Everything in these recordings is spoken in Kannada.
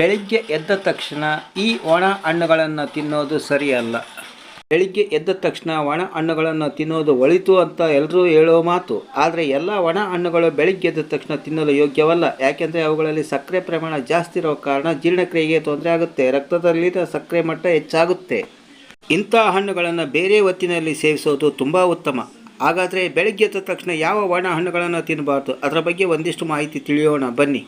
ಬೆಳಿಗ್ಗೆ ಎದ್ದ ತಕ್ಷಣ ಈ ಒಣ ಹಣ್ಣುಗಳನ್ನು ತಿನ್ನೋದು ಸರಿಯಲ್ಲ ಬೆಳಿಗ್ಗೆ ಎದ್ದ ತಕ್ಷಣ ಒಣ ಹಣ್ಣುಗಳನ್ನು ತಿನ್ನೋದು ಒಳಿತು ಅಂತ ಎಲ್ಲರೂ ಹೇಳೋ ಮಾತು. ಆದರೆ ಎಲ್ಲ ಒಣ ಹಣ್ಣುಗಳು ಬೆಳಿಗ್ಗೆ ಎದ್ದ ತಕ್ಷಣ ತಿನ್ನಲು ಯೋಗ್ಯವಲ್ಲ. ಯಾಕೆಂದರೆ ಅವುಗಳಲ್ಲಿ ಸಕ್ಕರೆ ಪ್ರಮಾಣ ಜಾಸ್ತಿ ಇರೋ ಕಾರಣ ಜೀರ್ಣಕ್ರಿಯೆಗೆ ತೊಂದರೆ ಆಗುತ್ತೆ. ರಕ್ತದಲ್ಲಿನ ಸಕ್ಕರೆ ಮಟ್ಟ ಹೆಚ್ಚಾಗುತ್ತೆ. ಇಂಥ ಹಣ್ಣುಗಳನ್ನು ಬೇರೆ ಹೊತ್ತಿನಲ್ಲಿ ಸೇವಿಸೋದು ತುಂಬ ಉತ್ತಮ. ಹಾಗಾದರೆ ಬೆಳಗ್ಗೆ ಎದ್ದ ತಕ್ಷಣ ಯಾವ ಒಣ ಹಣ್ಣುಗಳನ್ನು ತಿನ್ನಬಾರ್ದು ಅದರ ಬಗ್ಗೆ ಒಂದಿಷ್ಟು ಮಾಹಿತಿ ತಿಳಿಯೋಣ. ಬನ್ನಿ.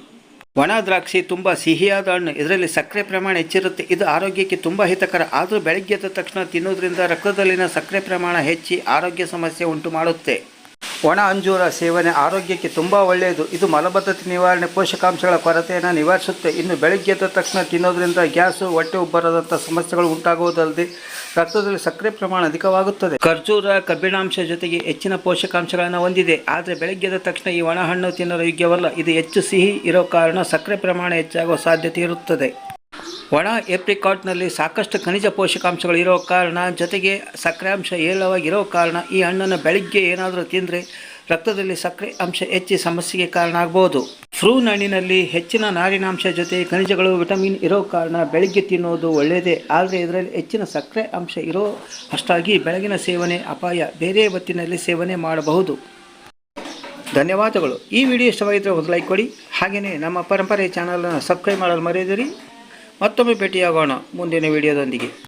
ಒಣ ದ್ರಾಕ್ಷಿ ತುಂಬ ಸಿಹಿಯಾದ ಹಣ್ಣು. ಇದರಲ್ಲಿ ಸಕ್ಕರೆ ಪ್ರಮಾಣ ಹೆಚ್ಚಿರುತ್ತೆ. ಇದು ಆರೋಗ್ಯಕ್ಕೆ ತುಂಬ ಹಿತಕರ. ಆದರೂ ಬೆಳಗ್ಗೆ ಎದ್ದ ತಕ್ಷಣ ತಿನ್ನೋದ್ರಿಂದ ರಕ್ತದಲ್ಲಿನ ಸಕ್ಕರೆ ಪ್ರಮಾಣ ಹೆಚ್ಚಿ ಆರೋಗ್ಯ ಸಮಸ್ಯೆ ಉಂಟು ಮಾಡುತ್ತೆ. ಒಣ ಅಂಜೂರ ಸೇವನೆ ಆರೋಗ್ಯಕ್ಕೆ ತುಂಬ ಒಳ್ಳೆಯದು. ಇದು ಮಲಬದ್ಧತೆ ನಿವಾರಣೆ ಪೋಷಕಾಂಶಗಳ ಕೊರತೆಯನ್ನು ನಿವಾರಿಸುತ್ತೆ. ಇನ್ನು ಬೆಳಗ್ಗೆ ಎದ್ದ ತಕ್ಷಣ ತಿನ್ನೋದ್ರಿಂದ ಗ್ಯಾಸು, ಹೊಟ್ಟೆ ಉಬ್ಬರದಂಥ ಸಮಸ್ಯೆಗಳು ಉಂಟಾಗುವುದಲ್ಲದೆ ರಕ್ತದಲ್ಲಿ ಸಕ್ಕರೆ ಪ್ರಮಾಣ ಅಧಿಕವಾಗುತ್ತದೆ. ಖರ್ಜೂರ ಕಬ್ಬಿಣಾಂಶ ಜೊತೆಗೆ ಹೆಚ್ಚಿನ ಪೋಷಕಾಂಶಗಳನ್ನು ಹೊಂದಿದೆ. ಆದರೆ ಬೆಳಗ್ಗೆ ಎದ್ದ ತಕ್ಷಣ ಈ ಒಣ ಹಣ್ಣು ತಿನ್ನಲು ಯೋಗ್ಯವಲ್ಲ. ಇದು ಹೆಚ್ಚು ಸಿಹಿ ಇರೋ ಕಾರಣ ಸಕ್ಕರೆ ಪ್ರಮಾಣ ಹೆಚ್ಚಾಗುವ ಸಾಧ್ಯತೆ ಇರುತ್ತದೆ. ಒಣ ಏಪ್ರಿಕಾಟ್ನಲ್ಲಿ ಸಾಕಷ್ಟು ಖನಿಜ ಪೋಷಕಾಂಶಗಳು ಇರೋ ಕಾರಣ, ಜೊತೆಗೆ ಸಕ್ಕರೆ ಅಂಶ ಏಲವಾಗಿರೋ ಕಾರಣ ಈ ಹಣ್ಣನ್ನು ಬೆಳಿಗ್ಗೆ ಏನಾದರೂ ತಿಂದರೆ ರಕ್ತದಲ್ಲಿ ಸಕ್ಕರೆ ಅಂಶ ಹೆಚ್ಚಿ ಸಮಸ್ಯೆಗೆ ಕಾರಣ ಆಗ್ಬೋದು. ಫ್ರೂನ್ ಹಣ್ಣಿನಲ್ಲಿ ಹೆಚ್ಚಿನ ನಾರಿನಾಂಶ ಜೊತೆ ಖನಿಜಗಳು, ವಿಟಮಿನ್ ಇರೋ ಕಾರಣ ಬೆಳಿಗ್ಗೆ ತಿನ್ನೋದು ಒಳ್ಳೆಯದೇ. ಆದರೆ ಇದರಲ್ಲಿ ಹೆಚ್ಚಿನ ಸಕ್ಕರೆ ಅಂಶ ಇರೋ ಅಷ್ಟಾಗಿ ಬೆಳಗಿನ ಸೇವನೆ ಅಪಾಯ. ಬೇರೆ ಹೊತ್ತಿನಲ್ಲಿ ಸೇವನೆ ಮಾಡಬಹುದು. ಧನ್ಯವಾದಗಳು. ಈ ವಿಡಿಯೋ ಇಷ್ಟವಾಗಿದ್ದರೆ ಒಂದು ಲೈಕ್ ಕೊಡಿ. ಹಾಗೆಯೇ ನಮ್ಮ ಪರಂಪರೆ ಚಾನಲನ್ನು ಸಬ್ಸ್ಕ್ರೈಬ್ ಮಾಡಲು ಮರೆಯದಿರಿ. ಮತ್ತೊಮ್ಮೆ ಭೇಟಿಯಾಗೋಣ ಮುಂದಿನ ವಿಡಿಯೋದೊಂದಿಗೆ.